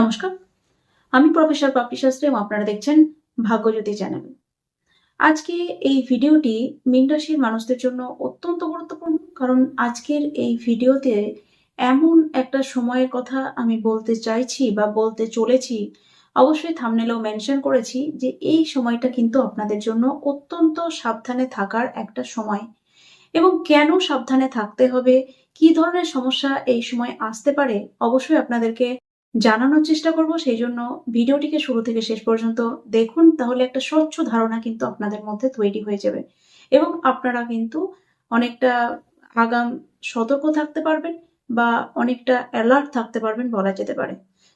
নমস্কার। আমি প্রফেসর পাপড়ি শাস্ত্রী এবং আপনারা দেখছেন ভাগ্যজ্যোতি চ্যানেল। আজকে এই ভিডিওটি মীন রাশির মানুষদের জন্য অত্যন্ত গুরুত্বপূর্ণ, কারণ আজকের এই ভিডিওতে এমন একটা সময়ের কথা আমি বলতে চাইছি বা বলতে চলেছি, অবশ্যই থামনেলেও মেনশন করেছি যে এই সময়টা কিন্তু আপনাদের জন্য অত্যন্ত সাবধানে থাকার একটা সময়। এবং কেন সাবধানে থাকতে হবে, কি ধরনের সমস্যা এই সময় আসতে পারে, অবশ্যই আপনাদেরকে জানানোর চেষ্টা করব সেই জন্য ভিডিওটিকে শুরু থেকে শেষ পর্যন্ত দেখুন, তাহলে একটা স্বচ্ছ ধারণা কিন্তু আপনাদের মধ্যে তৈরি হয়ে যাবে এবং আপনারা কিন্তু অনেকটা আগাম সতর্ক থাকতে পারবেন বা অনেকটা অ্যালার্ট থাকতে পারবেন বলা যেতে পারে।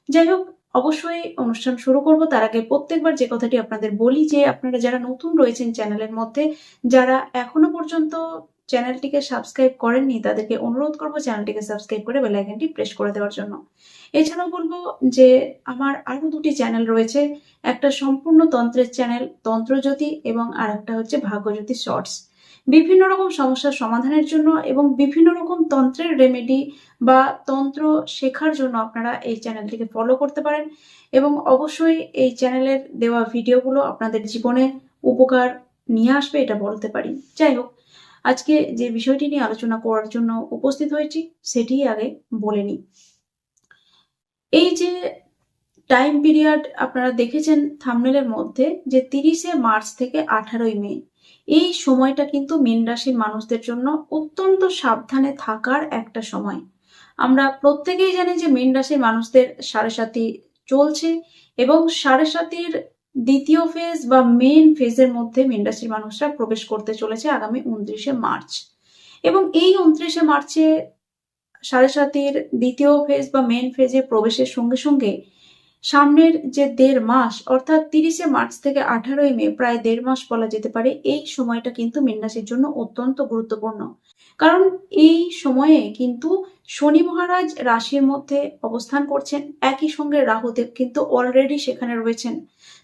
যাই হোক, অবশ্যই অনুষ্ঠান শুরু করব। তার আগে প্রত্যেকবার যে কথাটি আপনাদের বলি যে, আপনারা যারা নতুন রয়েছেন চ্যানেলের মধ্যে, যারা এখনও পর্যন্ত চ্যানেলটিকে সাবস্ক্রাইব করেননি, তাদেরকে অনুরোধ করব চ্যানেলটিকে সাবস্ক্রাইব করে বেল আইকনটি প্রেস করে দেওয়ার জন্য। এছাড়াও বলব যে আমার আরও দুটি চ্যানেল রয়েছে, একটা সম্পূর্ণ তন্ত্রের চ্যানেল, তন্ত্রজ্যোতি, এবং আর একটা হচ্ছে ভাগ্যজ্যোতি শর্টস। বিভিন্ন রকম সমস্যার সমাধানের জন্য এবং বিভিন্ন রকম তন্ত্রের রেমেডি বা তন্ত্র শেখার জন্য আপনারা এই চ্যানেলটিকে ফলো করতে পারেন এবং অবশ্যই এই চ্যানেলের দেওয়া ভিডিওগুলো আপনাদের জীবনে উপকার নিয়ে আসবে, এটা বলতে পারি। যাই হোক আজকে যে বিষয়টি নিয়ে আলোচনা করার জন্য উপস্থিত হয়েছি, সেটি আগে বলে নিই। এই যে টাইম পিরিয়ড আপনারা দেখেছেন থামনেলের মধ্যে যে তিরিশে মার্চ থেকে আঠারোই মে, এই সময়টা কিন্তু মীন রাশির মানুষদের জন্য অত্যন্ত সাবধানে থাকার একটা সময়। আমরা প্রত্যেকেই জানি যে মীন রাশির মানুষদের সাড়ে সাতি চলছে এবং সাড়ে সাতির দ্বিতীয় ফেজ বা মেন ফেজের মধ্যে রাশির মানুষরা প্রবেশ করতে চলেছে আগামী উনত্রিশে মার্চ। এবং এই উনত্রিশে মার্চে সাড়ে সাতের দ্বিতীয় ফেজ বা মেন ফেজে প্রবেশের সঙ্গে সঙ্গে সামনের যে দেড় মাস, অর্থাৎ তিরিশে মার্চ থেকে আঠারোই মে, প্রায় দেড় মাস বলা যেতে পারে, এই সময়টা কিন্তু মীন রাশির জন্য অত্যন্ত গুরুত্বপূর্ণ। কারণ এই সময়ে কিন্তু শনি মহারাজ রাশির মধ্যে অবস্থান করছেন। একই সঙ্গে রাহুদেব কিন্তু অলরেডি সেখানে রয়েছেন।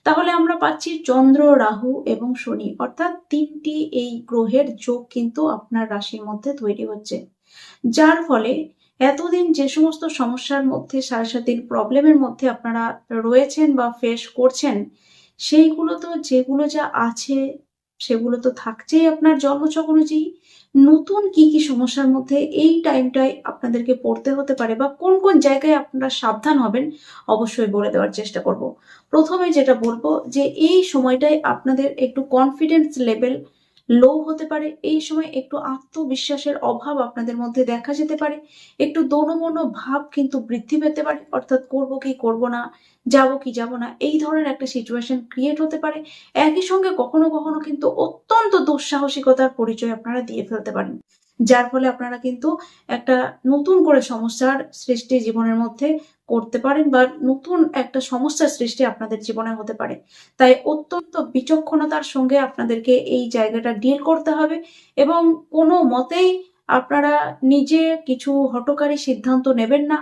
তাহলে আমরা পাচ্ছি চন্দ্র, রাহু এবং শনি। অর্থাৎ তিনটি এই গ্রহের যোগ কিন্তু আপনার রাশির মধ্যে তৈরি হচ্ছে। যার ফলে এতদিন যে সমস্ত সমস্যার মধ্যে সাথীর প্রবলেমের মধ্যে আপনারা রয়েছেন বা ফেস করছেন, সেইগুলো তো যেগুলো যা আছে, সেগুলো তো থাকছেই আপনার জন্মছক অনুযায়ী। নতুন কি কি সমস্যার মধ্যে এই টাইমটায় আপনাদেরকে পড়তে হতে পারে বা কোন কোন জায়গায় আপনারা সাবধান হবেন, অবশ্যই বলে দেওয়ার চেষ্টা করব। প্রথমে যেটা বলব যে এই সময়টায় আপনাদের একটু কনফিডেন্স লেভেল লো হতে পারে, এই সময় একটু আত্মবিশ্বাসের অভাব আপনাদের মধ্যে দেখা যেতে পারে। একটু দোনমনো ভাব কিন্তু বৃদ্ধি পেতে পারে, অর্থাৎ করব কি করব না, যাব কি যাব না, এই ধরনের একটা সিচুয়েশন ক্রিয়েট হতে পারে। একই সঙ্গে কখনো কখনো কিন্তু অত্যন্ত দুঃসাহসিকতার পরিচয় আপনারা দিয়ে ফেলতে পারেন। যার ফলে আপনারা কিন্তু একটা নতুন করে সমস্যার সৃষ্টি জীবনের মধ্যে করতে পারেন বা নতুন একটা সমস্যার সৃষ্টি আপনাদের জীবনে হতে পারে। তাই অত্যন্ত বিচক্ষণতার সঙ্গে আপনাদেরকে এই জায়গাটা ডিল করতে হবে এবং কোনো মতেই আপনারা নিজে কিছু হটকারী সিদ্ধান্ত নেবেন না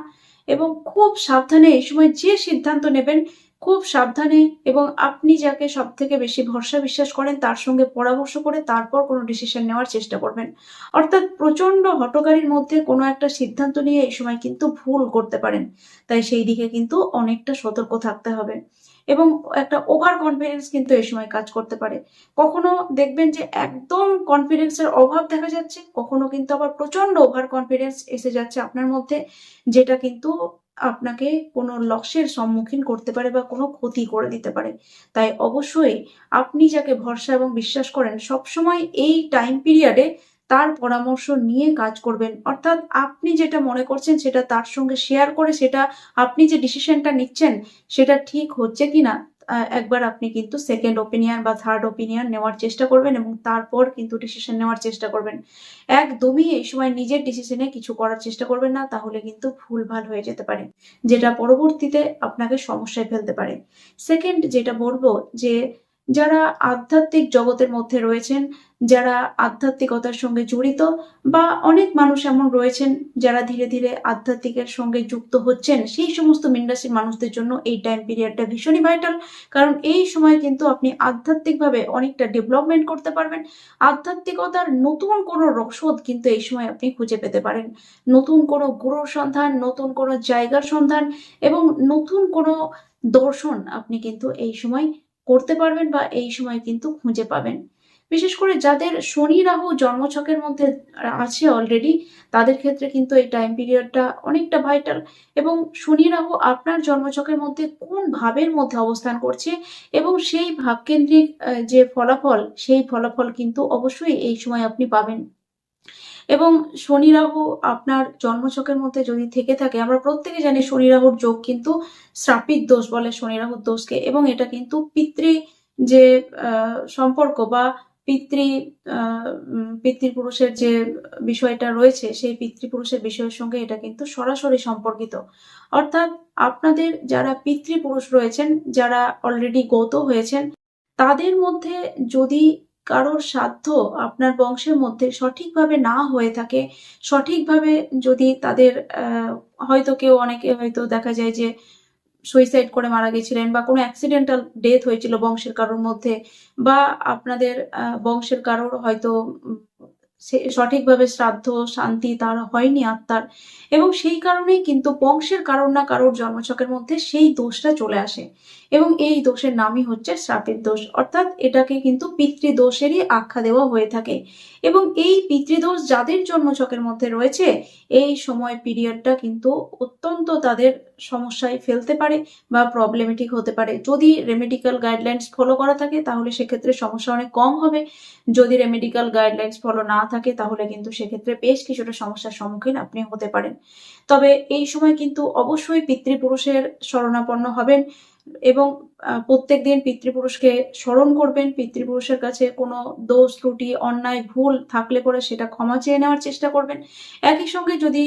এবং খুব সাবধানে এই সময় যে সিদ্ধান্ত নেবেন খুব সাবধানে এবং আপনি যাকে সব থেকে বেশি ভরসা বিশ্বাস করেন তার সঙ্গে পরামর্শ করে তারপর কোনো ডিসিশন নেওয়ার চেষ্টা করবেন। অর্থাৎ প্রচণ্ড হটকারীর মধ্যে কোনো একটা সিদ্ধান্ত নিয়ে এই সময় কিন্তু ভুল করতে পারেন। তাই সেই দিকে কিন্তু অনেকটা সতর্ক থাকতে হবে এবং একটা ওভার কনফিডেন্স কিন্তু এই সময় কাজ করতে পারে। কখনো দেখবেন যে একদম কনফিডেন্সের অভাব দেখা যাচ্ছে, কখনো কিন্তু আবার প্রচণ্ড ওভার কনফিডেন্স এসে যাচ্ছে আপনার মধ্যে, যেটা কিন্তু আপনাকে কোনো লক্ষ্যের সম্মুখীন করতে পারে বা কোনো ক্ষতি করে দিতে পারে। তাই অবশ্যই আপনি যাকে ভরসা এবং বিশ্বাস করেন, সবসময় এই টাইম পিরিয়ডে তার পরামর্শ নিয়ে কাজ করবেন। অর্থাৎ আপনি যেটা মনে করছেন সেটা তার সঙ্গে শেয়ার করে সেটা আপনি যে ডিসিশনটা নিচ্ছেন, সেটা ঠিক হচ্ছে কিনা একবার আপনি কিন্তু সেকেন্ড ওপিনিয়ন বা থার্ড ওপিনিয়ন নেওয়ার চেষ্টা করবেন এবং তারপর কিন্তু ডিসিশন নেওয়ার চেষ্টা করবেন। একদমই এই সময় নিজের ডিসিশনে কিছু করার চেষ্টা করবেন না, তাহলে কিন্তু ভুল ভালো হয়ে যেতে পারে, যেটা পরবর্তীতে আপনাকে সমস্যায় ফেলতে পারে। সেকেন্ড যেটা বলব যে যারা আধ্যাত্মিক জগতের মধ্যে রয়েছেন, যারা আধ্যাত্মিকতার সঙ্গে জড়িত বা অনেক মানুষ এমন রয়েছেন যারা ধীরে ধীরে আধ্যাত্মিকের সঙ্গে যুক্ত হচ্ছেন, সেই সমস্ত মীন মানুষদের জন্য এই টাইম পিরিয়ডটা ভীষণই ভাইটাল কারণ এই সময় কিন্তু আপনি আধ্যাত্মিকভাবে অনেকটা ডেভেলপমেন্ট করতে পারবেন। আধ্যাত্মিকতার নতুন কোনো রসদ কিন্তু এই সময় আপনি খুঁজে পেতে পারেন। নতুন কোনো গুরুর সন্ধান, নতুন কোনো জায়গার সন্ধান এবং নতুন কোনো দর্শন আপনি কিন্তু এই সময় করতে পারবেন বা এই সময় কিন্তু খুঁজে পাবেন। বিশেষ করে যাদের শনি রাহু জন্মছকের মধ্যে আছে অলরেডি তাদের ক্ষেত্রে কিন্তু এই টাইম পিরিয়ডটা অনেকটা ভাইটাল এবং শনি রাহু আপনার জন্মছকের মধ্যে কোন ভাবের মধ্যে অবস্থান করছে এবং সেই ভাবকেন্দ্রিক যে ফলাফল, সেই ফলাফল কিন্তু অবশ্যই এই সময় আপনি পাবেন। এবং শনি রাহু আপনার জন্মছকের মধ্যে যদি থেকে থাকে, আমরা প্রত্যেকে জানি শনি রাহুর যোগ কিন্তু শ্রাপিত দোষ বলে শনি রাহুর দোষকে, এবং এটা কিন্তু পিতৃ যে সম্পর্ক বা পিতৃ পিতৃপুরুষের যে বিষয়টা রয়েছে, সেই পিতৃপুরুষের বিষয়ের সঙ্গে এটা কিন্তু সরাসরি সম্পর্কিত। অর্থাৎ আপনাদের যারা পিতৃপুরুষ রয়েছেন, যারা অলরেডি গত হয়েছেন, তাদের মধ্যে যদি কারোর সাধ্য আপনার বংশের মধ্যে সঠিকভাবে না হয়ে থাকে, সঠিকভাবে যদি তাদের হয়তো কেউ অনেকে হয়তো দেখা যায় যে সুইসাইড করে মারা গেছিলেন বা কোনো অ্যাক্সিডেন্টাল ডেথ হয়েছিল বংশের কারোর মধ্যে বা আপনাদের বংশের কারোর হয়তো সে- সঠিকভাবে শ্রাদ্ধ, শান্তি তার হয়নি আত্মার। এবং সেই কারণেই কিন্তু বংশের কারোর না কারোর জন্মছকের মধ্যে সেই দোষটা চলে আসে। এবং এই দোষের নামই হচ্ছে শ্রাপের দোষ। অর্থাৎ এটাকে কিন্তু পিতৃদোষেরই আখ্যা দেওয়া হয়ে থাকে। এবং এই পিতৃদোষ যাদের জন্মছকের মধ্যে রয়েছে, এই সময় পিরিয়ডটা কিন্তু অত্যন্ত তাদের সমস্যায় ফেলতে পারে বা প্রবলেমেটিক হতে পারে। যদি রেমেডিক্যাল গাইডলাইন্স ফলো করা থাকে, তাহলে সেক্ষেত্রে সমস্যা অনেক কম হবে। যদি রেমেডিক্যাল গাইডলাইন্স ফলো না থাকে, তাহলে কিন্তু সেক্ষেত্রে বেশ কিছুটা সমস্যার সম্মুখীন আপনি হতে পারেন। তবে এই সময় কিন্তু অবশ্যই পিতৃপুরুষের শরণাপন্ন হবেন এবং প্রত্যেক দিন পিতৃপুরুষকে স্মরণ করবেন। পিতৃপুরুষের কাছে কোনো দোষ, ত্রুটি, অন্যায়, ভুল থাকলে পরে সেটা ক্ষমা চেয়ে নেওয়ার চেষ্টা করবেন। একই সঙ্গে যদি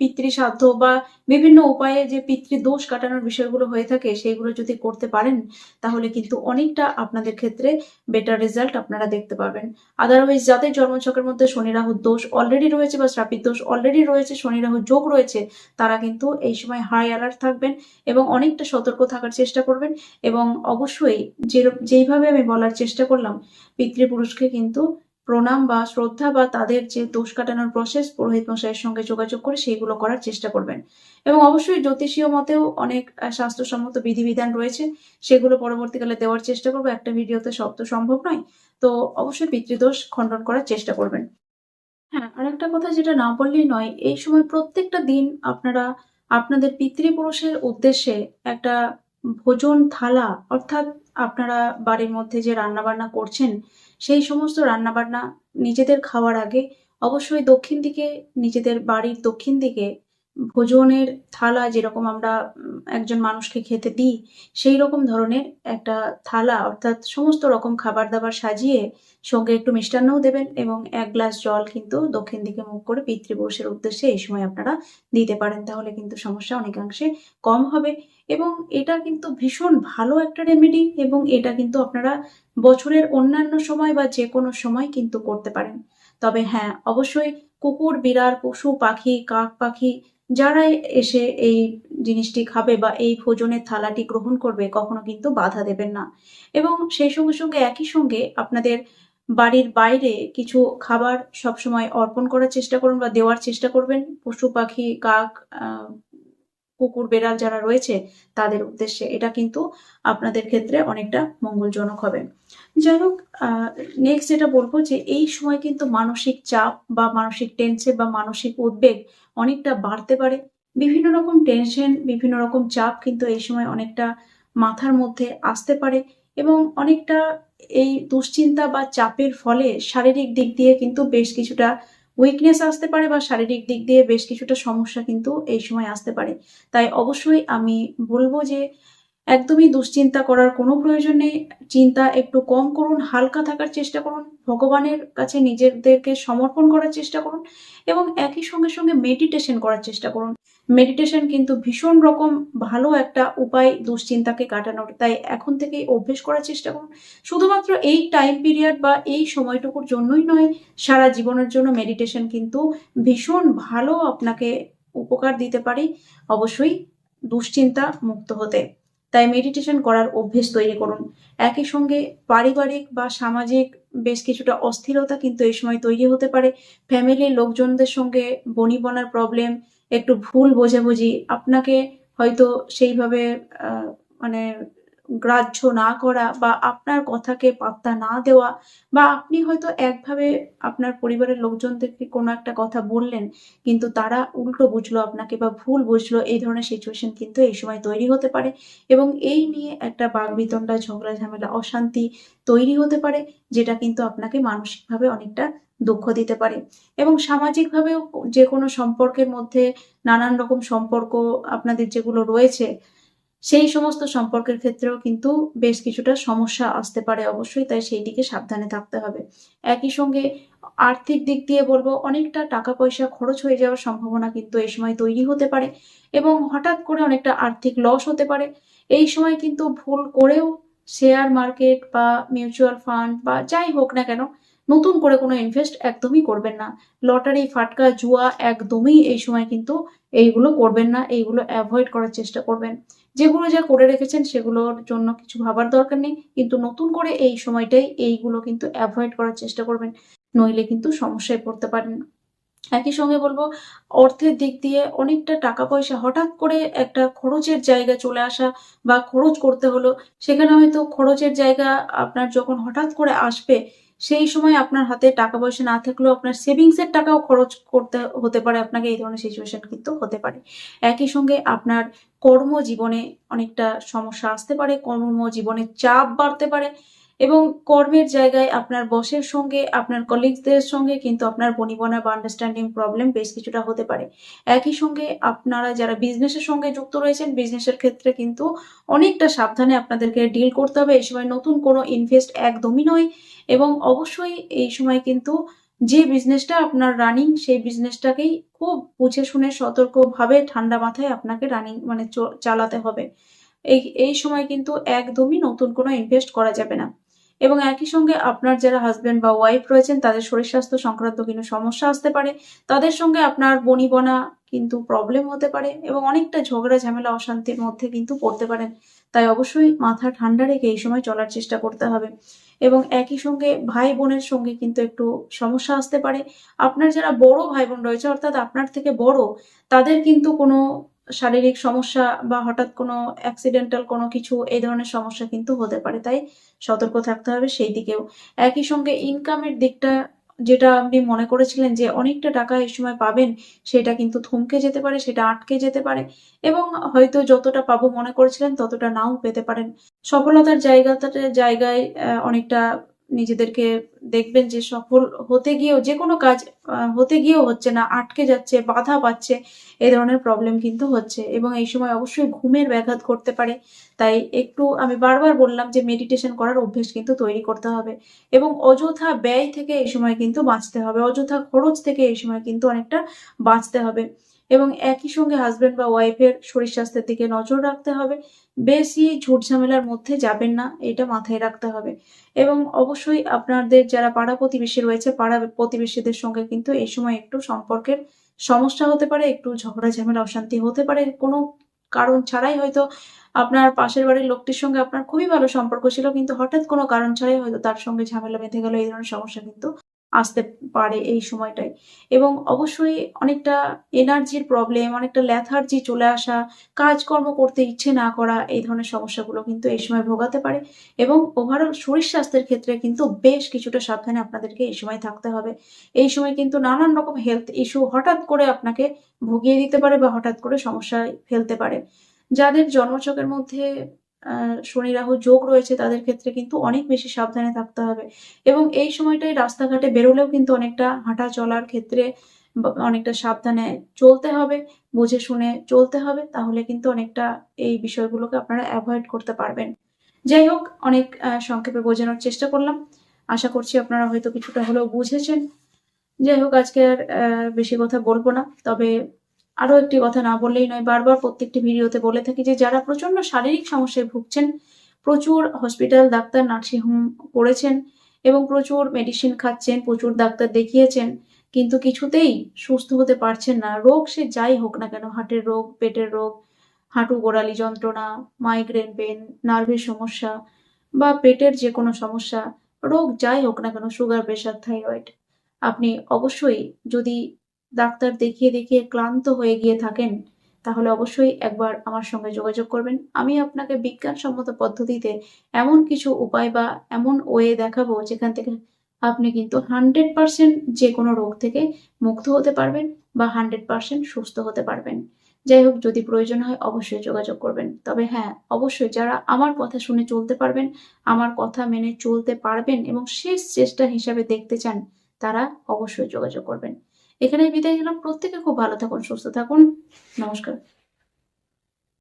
পিতৃসাধ্য বা বিভিন্ন উপায়ে যে পিতৃদোষ কাটানোর বিষয়গুলো হয়ে থাকে সেইগুলো যদি করতে পারেন, তাহলে কিন্তু অনেকটা আপনাদের ক্ষেত্রে বেটার রেজাল্ট আপনারা দেখতে পাবেন। আদারওয়াইজ যাদের জন্মছকের মধ্যে শনি রাহুর দোষ অলরেডি রয়েছে বা শ্রাপিত দোষ অলরেডি রয়েছে শনি রাহুর যোগ রয়েছে, তারা কিন্তু এই সময় হাই অ্যালার্ট থাকবেন এবং অনেকটা সতর্ক থাকার চেষ্টা করবেন। এবং অবশ্যই যে যেইভাবে আমি বলার চেষ্টা করলাম, পিতৃপুরুষকে কিন্তু প্রণাম বা শ্রদ্ধা বা তাদের যে দোষ কাটানোর প্রসেস পুরোহিত মশাইয়ের সঙ্গে যোগাযোগ করে সেইগুলো করার চেষ্টা করবেন। এবং অবশ্যই জ্যোতিষীয় মতেও অনেক স্বাস্থ্যসম্মত বিধিবিধান রয়েছে, সেগুলো পরবর্তীকালে দেওয়ার চেষ্টা করব। একটা ভিডিওতে সব তো সম্ভব নয়, তো অবশ্যই পিতৃদোষ খণ্ডন করার চেষ্টা করবেন। হ্যাঁ আর একটা কথা যেটা না বললেই নয়, এই সময় প্রত্যেকটা দিন আপনারা, আপনাদের পিতৃপুরুষের উদ্দেশ্যে একটা ভোজন থালা, অর্থাৎ আপনারা বাড়ির মধ্যে যে রান্নাবান্না করছেন, সেই সমস্ত রান্নাবান্না নিজেদের খাওয়ার আগে অবশ্যই দক্ষিণ দিকে, নিজেদের বাড়ির দক্ষিণ দিকে ভোজনের থালা যেরকম আমরা একজন মানুষকে খেতে দিই, সেই রকম ধরনের একটা থালা, অর্থাৎ সমস্ত রকম খাবার দাবার সাজিয়ে সঙ্গে একটু মিষ্টান্নও দেবেন এবং এক গ্লাস জল কিন্তু দক্ষিণ দিকে মুখ করে পিতৃপুরুষের উদ্দেশ্যে এই সময় আপনারা দিতে পারেন, তাহলে কিন্তু সমস্যা অনেকাংশে কম হবে। এবং এটা কিন্তু ভীষণ ভালো একটা রেমেডি এবং এটা কিন্তু আপনারা বছরের অন্যান্য সময় বা যে কোনো সময় কিন্তু করতে পারেন। তবে হ্যাঁ অবশ্যই কুকুর, বিড়াল, পশু, পাখি, কাক, পাখি যারা এসে এই জিনিসটি খাবে বা এই ভোজনের থালাটি গ্রহণ করবে কখনো কিন্তু বাধা দেবেন না। এবং সেই সঙ্গে সঙ্গে একই সঙ্গে আপনাদের বাড়ির বাইরে কিছু খাবার সবসময় অর্পণ করার চেষ্টা করুন বা দেওয়ার চেষ্টা করবেন। পশু পাখি, কাক কুকুর, বেড়াল যারা রয়েছে তাদের উদ্দেশ্যে এটা কিন্তু আপনাদের ক্ষেত্রে অনেকটা মঙ্গলজনক হবে। যাই হোক নেক্সট যেটা বলব যে এই সময় কিন্তু মানসিক চাপ বা মানসিক টেনশন বা মানসিক উদ্বেগ অনেকটা বাড়তে পারে। বিভিন্ন রকম টেনশন বিভিন্ন রকম চাপ কিন্তু এই সময় অনেকটা মাথার মধ্যে আসতে পারে এবং অনেকটা এই দুশ্চিন্তা বা চাপের ফলে শারীরিক দিক দিয়ে কিন্তু বেশ কিছুটা উইকনেস আসতে পারে বা শারীরিক দিক দিয়ে বেশ কিছুটা সমস্যা কিন্তু এই সময় আসতে পারে। তাই অবশ্যই আমি বলব যে একদমই দুশ্চিন্তা করার কোনো প্রয়োজন নেই। চিন্তা একটু কম করুন, হালকা থাকার চেষ্টা করুন। ভগবানের কাছে নিজেদেরকে সমর্পণ করার চেষ্টা করুন এবং একই সঙ্গে সঙ্গে মেডিটেশন করার চেষ্টা করুন। মেডিটেশন কিন্তু ভীষণ রকম ভালো একটা উপায় দুশ্চিন্তাকে কাটানোর। তাই এখন থেকেই অভ্যেস করার চেষ্টা করুন। শুধুমাত্র এই টাইম পিরিয়ড বা এই সময়টুকুর জন্যই নয়, সারা জীবনের জন্য মেডিটেশন কিন্তু ভীষণ ভালো আপনাকে উপকার দিতে পারে। অবশ্যই দুশ্চিন্তা মুক্ত হতে। তাই মেডিটেশন করার অভ্যেস তৈরি করুন। একই সঙ্গে পারিবারিক বা সামাজিক বেশ কিছুটা অস্থিরতা কিন্তু এই সময় তৈরি হতে পারে। ফ্যামিলির লোকজনদের সঙ্গে বনিবনার প্রবলেম একটু ভুল বোঝাবুঝি, আপনাকে হয়তো সেইভাবে মানে গ্রাহ্য না করা বা আপনার কথাকে পাত্তা না দেওয়া বা আপনি হয়তো একভাবে আপনার পরিবারের লোকজনদেরকে কোনো একটা কথা বললেন, কিন্তু তারা উল্টো বুঝলো আপনাকে বা ভুল বুঝলো, এই ধরনের সিচুয়েশন কিন্তু এই সময় তৈরি হতে পারে এবং এই নিয়ে একটা বাগবিতণ্ডা, ঝগড়া, ঝামেলা, অশান্তি তৈরি হতে পারে, যেটা কিন্তু আপনাকে মানসিকভাবে অনেকটা দুঃখ দিতে পারে এবং সামাজিকভাবেও যে কোনো সম্পর্কের মধ্যে নানান রকম সম্পর্ক আপনাদের যেগুলো রয়েছে সেই সমস্ত সম্পর্কের ক্ষেত্রেও কিন্তু বেশ কিছুটা সমস্যা আসতে পারে অবশ্যই, তাই সেই দিকে সাবধানে থাকতে হবে। একই সঙ্গে আর্থিক দিক দিয়ে বলব, অনেকটা টাকা পয়সা খরচ হয়ে যাওয়ার সম্ভাবনা কিন্তু এই সময় তৈরি হতে পারে এবং হঠাৎ করে অনেকটা আর্থিক লস হতে পারে। এই সময় কিন্তু ভুল করেও শেয়ার মার্কেট বা মিউচুয়াল ফান্ড বা যাই হোক না কেন, নতুন করে কোনো ইনভেস্ট একদমই করবেন না। লটারি, ফাটকা, জুয়া একদমই এই সময় কিন্তু এইগুলো করবেন না, এইগুলো অ্যাভয়েড করার চেষ্টা করবেন। যেগুলো যা করে রেখেছেন সেগুলোর জন্য কিছু ভাবার দরকার নেই। কিন্তু নতুন করে এই সময়টাই এইগুলো কিন্তু অ্যাভয়েড করার চেষ্টা করবেন। নইলে কিন্তু সমস্যায় পড়তে পারেন। একই সঙ্গে বলব, অর্থের দিক দিয়ে অনেকটা টাকা পয়সা হঠাৎ করে একটা খরচের জায়গা চলে আসা বা খরচ করতে হলো। সেখানে হয়তো খরচের জায়গা আপনার যখন হঠাৎ করে আসবে সেই সময় আপনার হাতে টাকা পয়সা না থাকলেও আপনার সেভিংস এর টাকাও খরচ করতে হতে পারে। আপনাকে এই ধরনের সিচুয়েশন কিন্তু হতে পারে। একই সঙ্গে আপনার কর্মজীবনে অনেকটা সমস্যা আসতে পারে। কর্মজীবনে চাপ বাড়তে পারে। এবং কর্মের জায়গায় আপনার বসের সঙ্গে, আপনার কলিগসদের সঙ্গে কিন্তু আপনার বনিবনা বা আন্ডারস্ট্যান্ডিং প্রবলেম বেশ কিছুটা হতে পারে। একই সঙ্গে আপনারা যারা বিজনেসের সঙ্গে যুক্ত রয়েছেন বিজনেসের ক্ষেত্রে কিন্তু অনেকটা সাবধানে আপনাদেরকে ডিল করতে হবে। এই সময় নতুন কোনো ইনভেস্ট একদমই নয় এবং অবশ্যই এই সময় কিন্তু যে বিজনেসটা আপনার রানিং সেই বিজনেসটাকেই খুব বুঝে শুনে সতর্কভাবে ঠান্ডা মাথায় আপনাকে রানিং মানে চালাতে হবে। এই এই সময় কিন্তু একদমই নতুন কোনো ইনভেস্ট করা যাবে না। এবং একই সঙ্গে আপনার যারা হাজব্যান্ড বা ওয়াইফ রয়েছেন, তাদের শরীর স্বাস্থ্য সংক্রান্ত কিন্তু সমস্যা আসতে পারে। তাদের সঙ্গে আপনার বনিবনা কিন্তু প্রবলেম হতে পারে এবং অনেকটা ঝগড়া, ঝামেলা, অশান্তির মধ্যে কিন্তু পড়তে পারেন। তাই অবশ্যই মাথা ঠান্ডা রেখে এই সময় চলার চেষ্টা করতে হবে। এবং একই সঙ্গে ভাই বোনের সঙ্গে কিন্তু একটু সমস্যা আসতে পারে। আপনার যারা বড় ভাই বোন রয়েছে, অর্থাৎ আপনার থেকে বড়, তাদের কিন্তু কোনো শারীরিক সমস্যা বা হঠাৎ কোনো অ্যাক্সিডেন্টাল কোনো কিছু, এই ধরনের সমস্যা কিন্তু হতে পারে। তাই সতর্ক থাকতে হবে সেই দিকেও। একই সঙ্গে ইনকামের দিকটা যেটা আপনি মনে করেছিলেন যে অনেকটা টাকা এই সময় পাবেন, সেটা কিন্তু থমকে যেতে পারে, সেটা আটকে যেতে পারে এবং হয়তো যতটা পাবো মনে করেছিলেন ততটা নাও পেতে পারেন। সফলতার জায়গাটাতে, জায়গায় অনেকটা নিজেদেরকে দেখবেন যে সফল হতে গিয়েও যে কোনো কাজ হতে গিয়েও হচ্ছে না, আটকে যাচ্ছে, বাধা পাচ্ছে এই ধরনের প্রবলেম কিন্তু হচ্ছে এবং এই সময় অবশ্যই ঘুমের ব্যাঘাত করতে পারে। তাই একটু আমি বারবার বললাম যে মেডিটেশন করার অভ্যেস কিন্তু তৈরি করতে হবে এবং অযথা ব্যয় থেকে এই সময় কিন্তু বাঁচতে হবে, অযথা খরচ থেকে এই সময় কিন্তু অনেকটা বাঁচতে হবে। এবং একই সঙ্গে হাজবেন্ড বা ওয়াইফের শরীর স্বাস্থ্যের দিকে নজর রাখতে হবে। বেশি ঝুট ঝামেলার মধ্যে যাবেন না, এটা মাথায় রাখতে হবে। এবং অবশ্যই আপনাদের যারা পাড়া প্রতিবেশী রয়েছে, পাড়া প্রতিবেশীদের সঙ্গে কিন্তু এই সময় একটু সম্পর্কের সমস্যা হতে পারে, একটু ঝগড়া, ঝামেলা, অশান্তি হতে পারে। কোনো কারণ ছাড়াই হয়তো আপনার পাশের বাড়ির লোকটির সঙ্গে আপনার খুবই ভালো সম্পর্ক ছিল, কিন্তু হঠাৎ কোনো কারণ ছাড়াই হয়তো তার সঙ্গে ঝামেলা বেঁধে গেল, এই ধরনের সমস্যা কিন্তু আসতে পারে এই সময়টায়। এবং অবশ্যই অনেকটা এনার্জির প্রবলেম অনেকটা ল্যাথার্জি চলে আসা, কাজকর্ম করতে ইচ্ছে না করা, এই ধরনের সমস্যাগুলো কিন্তু এই সময় ভোগাতে পারে। এবং ওভারঅল শরীর স্বাস্থ্যের ক্ষেত্রে কিন্তু বেশ কিছুটা সাবধানে আপনাদেরকে এই সময় থাকতে হবে। এই সময় কিন্তু নানান রকম হেলথ ইস্যু হঠাৎ করে আপনাকে ভুগিয়ে দিতে পারে বা হঠাৎ করে সমস্যায় ফেলতে পারে। যাদের জন্মছকের মধ্যে শনি রাহু যোগ রয়েছে তাদের ক্ষেত্রে কিন্তু অনেক বেশি সাবধানে থাকতে হবে। এবং এই সময়টাই রাস্তাঘাটে বেরোলেও কিন্তু অনেকটা হাঁটা চলার ক্ষেত্রে অনেকটা সাবধানে চলতে হবে, বুঝে শুনে চলতে হবে, তাহলে কিন্তু অনেকটা এই বিষয়গুলোকে আপনারা অ্যাভয়েড করতে পারবেন। যাই হোক, অনেক সংক্ষেপে বোঝানোর চেষ্টা করলাম। আশা করছি আপনারা হয়তো কিছুটা হলেও বুঝেছেন। যাই হোক, আজকে আর বেশি কথা বলব না, তবে আরও একটি কথা না বললেই নয়, বারবার প্রত্যেকটি ভিডিওতে বলে থাকি যে যারা প্রচণ্ড শারীরিক সমস্যায় ভুগছেন, প্রচুর হসপিটাল, ডাক্তার, নার্সিংহোম করেছেন এবং প্রচুর মেডিসিন খাচ্ছেন, প্রচুর ডাক্তার দেখিয়েছেন, কিন্তু কিছুতেই সুস্থ হতে পারছেন না। রোগ সে যাই হোক না কেন, হার্টের রোগ, পেটের রোগ, হাঁটু গোড়ালি যন্ত্রণা মাইগ্রেন পেন নার্ভের সমস্যা বা পেটের যে কোনো সমস্যা, রোগ যাই হোক না কেন সুগার প্রেশার থাইরয়েড আপনি অবশ্যই যদি ডাক্তার দেখিয়ে দেখিয়ে ক্লান্ত হয়ে গিয়ে থাকেন, তাহলে অবশ্যই একবার আমার সঙ্গে যোগাযোগ করবেন। আমি আপনাকে বিজ্ঞানসম্মত পদ্ধতিতে এমন কিছু উপায় বা এমন ওয়ে দেখাবো যেখান থেকে আপনি কিন্তু হান্ড্রেড পার্সেন্ট যে কোনো রোগ থেকে মুক্ত হতে পারবেন বা হান্ড্রেড পার্সেন্ট সুস্থ হতে পারবেন। যাই হোক, যদি প্রয়োজন হয় অবশ্যই যোগাযোগ করবেন। তবে হ্যাঁ অবশ্যই যারা আমার কথা শুনে চলতে পারবেন, আমার কথা মেনে চলতে পারবেন এবং শেষ চেষ্টা হিসাবে দেখতে চান, তারা অবশ্যই যোগাযোগ করবেন। এখানে বিদায় গেলাম প্রত্যেকে খুব ভালো থাকুন সুস্থ থাকুন। নমস্কার।